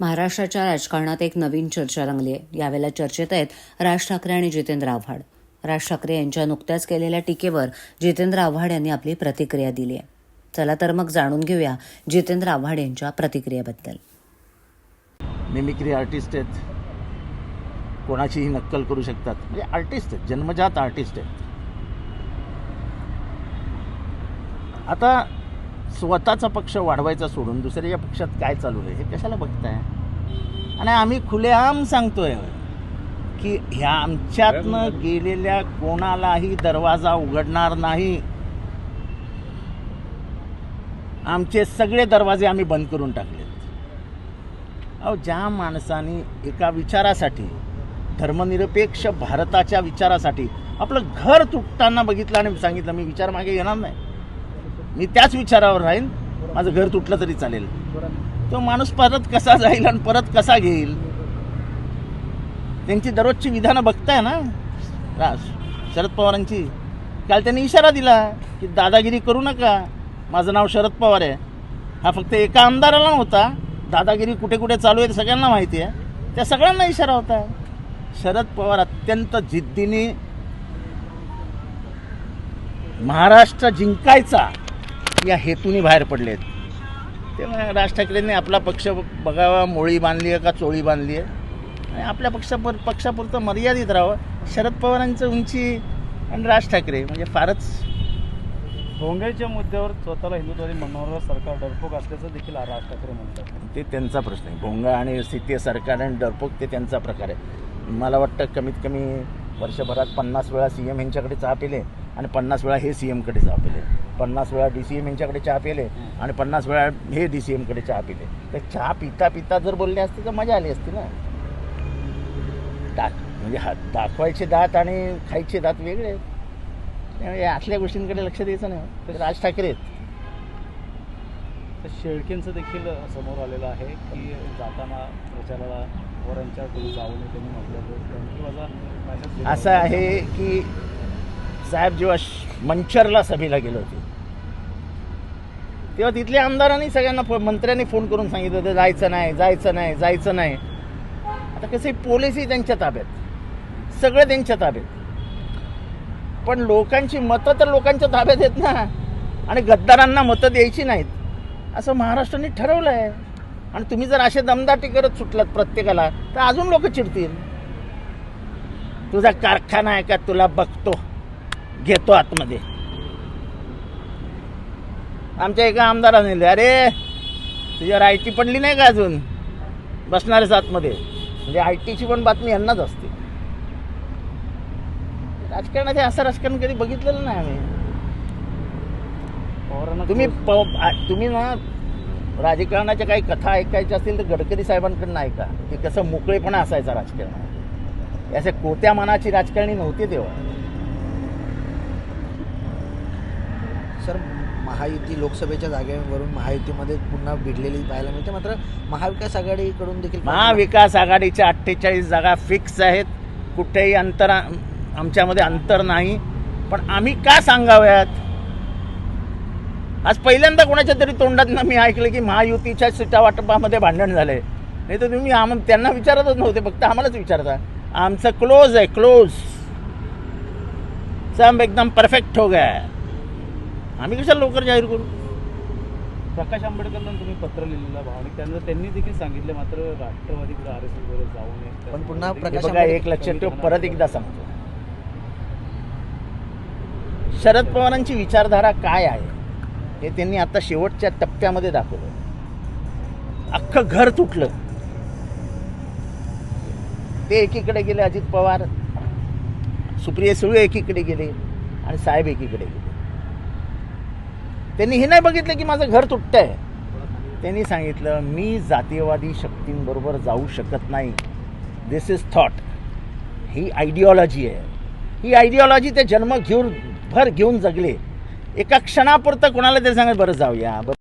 महाराष्ट्राच्या राजकारणात एक नवीन चर्चा रंगली आहे. यावेळेला चर्चेत आहेत राज ठाकरे आणि जितेंद्र आव्हाड. राज ठाकरे यांच्या नुकत्याच केलेल्या टीकेवर जितेंद्र आव्हाड यांनी आपली प्रतिक्रिया दिली आहे. चला तर मग जाणून घेऊया जितेंद्र आव्हाड यांच्या प्रतिक्रियेबद्दल. मिमिक्री आर्टिस्ट आहेत. कोणाचीही नक्कल करू शकतात. म्हणजे आर्टिस्ट आहेत. जन्मजात आर्टिस्ट आहेत. आता स्वतःचा पक्ष वाढवायचा सोडून दुसऱ्या पक्षात काय चालू आहे हे कशाला बघताय? आणि आम्ही खुलेआम सांगतोय की ह्या आमच्यातनं गेलेल्या कोणालाही दरवाजा उघडणार नाही. आमचे सगळे दरवाजे आम्ही बंद करून टाकलेत. अहो ज्या माणसाने एका विचारासाठी धर्मनिरपेक्ष भारताच्या विचारासाठी आपलं घर तुटताना बघितलं आणि सांगितलं मी विचार मागे येणार नाही. मी त्याच विचारावर राहीन. माझं घर तुटलं तरी चालेल. तो माणूस परत कसा जाईल आणि परत कसा घेईल? त्यांची दररोजची विधानं बघताय ना? शरद पवारांची. काल त्यांनी इशारा दिला की दादागिरी करू नका. माझं नाव शरद पवार आहे. हा फक्त एका आमदाराला नव्हता दादागिरी कुठे कुठे चालू आहे सगळ्यांना माहिती आहे. त्या सगळ्यांना इशारा होता. शरद पवार अत्यंत जिद्दीने महाराष्ट्र जिंकायचा. या हेतूने बाहेर पडलेत तेव्हा राज ठाकरेंनी आपला पक्ष बघावा मोळी बांधली आहे का चोळी बांधली आहे? आणि आपल्या पक्षापर पक्षापुरतं मर्यादित राहावं. शरद पवारांचं उंची आणि राज ठाकरे म्हणजे फारच भोंगळच्या मुद्द्यावर स्वतःला हिंदुत्वादी म्हणणारं सरकार डरपोक असल्याचं देखील राज ठाकरे म्हणतात. ते त्यांचा प्रश्न आहे. भोंगा आणि स्थिती सरकार आणि डरपोक ते त्यांचा प्रकार आहे. मला वाटतं कमीत कमी वर्षभरात पन्नास वेळा सी एम यांच्याकडे चहा पिले आणि पन्नास वेळा हे सी एमकडे चहा पिले पन्नास वेळा डी सी एम यांच्याकडे चहा पिले आणि पन्नास वेळा हे डी सी एमकडे चहा पिले. तर चहा पिता पिता जर बोलले असते तर मजा आली असती ना. दाख म्हणजे हा दाखवायचे दात आणि खायचे दात वेगळे आहेत. त्यामुळे या असल्या गोष्टींकडे लक्ष द्यायचं नाही. तर राज ठाकरे तर शेळकेंचं देखील समोर आलेलं आहे की जाताना प्रचाराला नये त्यांनी म्हटलं असं. आहे की साहेब जेव्हा मंचरला सभेला गेले होते तेव्हा तिथल्या आमदारांनी सगळ्यांना फो- मंत्र्यांनी फोन करून सांगितलं होतं जायचं नाही जायचं नाही जायचं नाही. आता कसं पोलीसही त्यांच्या ताब्यात. सगळे त्यांच्या ताब्यात. पण लोकांची मतं तर लोकांच्या ताब्यात आहेत ना. आणि गद्दारांना मतं द्यायची नाहीत. असं महाराष्ट्राने ठरवलं आहे आणि तुम्ही जर असे दमदाटी करत सुटलात प्रत्येकाला तर अजून लोक चिडतील. तुझा कारखाना आहे का? तुला बघतो. घेतो आतमध्ये. आमच्या एका आमदाराने लिहिलं, अरे तुझ्यावर आय टी पडली नाही का अजून? बसणारेच आतमध्ये. म्हणजे आय टीची पण बातमी यांनाच असते. राजकारणाचे असं राजकारण कधी बघितलेलं नाही आम्ही. तुम्ही तुम्ही ना राजकारणाच्या काही कथा ऐकायच्या असतील तर गडकरी साहेबांकडनं ऐका. की कसं मोकळेपणा असायचा राजकारणात असे कोत्या मनाची राजकारणी नव्हती तेव्हा. सर महायुती लोकसभेच्या जागेवरून महायुतीमध्ये पुन्हा भिडलेली पाहायला मिळते. मात्र महाविकास आघाडीकडून देखील महाविकास आघाडीच्या अठ्ठेचाळीस जागा फिक्स आहेत. कुठेही अंतर आमच्यामध्ये अंतर नाही. पण आम्ही का सांगाव्यात? आज पहिल्यांदा कोणाच्या तरी तोंडातनं मी ऐकलं की महायुतीच्या सीटा वाटपामध्ये भांडण झालंय नाही तर तुम्ही आम त्यांना विचारतच नव्हते फक्त आम्हालाच विचारता. आमचं क्लोज आहे क्लोज सब एकदम परफेक्ट हो गया. है. आम्ही कशाला लवकर जाहीर करू? प्रकाश आंबेडकरला तुम्ही पत्र लिहिलेलं भावनिक त्यांना त्यांनी देखील सांगितलं मात्र राष्ट्रवादीकडे आर एस एस जाऊ नये. पण पुन्हा प्रकाश बघा एक लक्षात ठेव परत एकदा सांगतो. शरद पवारांची विचारधारा काय आहे? हे त्यांनी आता शेवटच्या टप्प्यामध्ये दाखवलं. अख्खं घर तुटलं. ते एकीकडे गेले अजित पवार सुप्रिया सुळे एकीकडे गेले आणि साहेब एकीकडे गेले. त्यांनी हे नाही बघितलं की माझं घर तुटतंय. त्यांनी सांगितलं मी जातीयवादी शक्तींबरोबर जाऊ शकत नाही. दिस इज थॉट ही आयडिओलॉजी आहे. ही आयडिओलॉजी ते जन्म घेऊन भर घेऊन जगले. एका क्षणापुरतं कोणाला तरी सांगत बरं जाऊया. बरं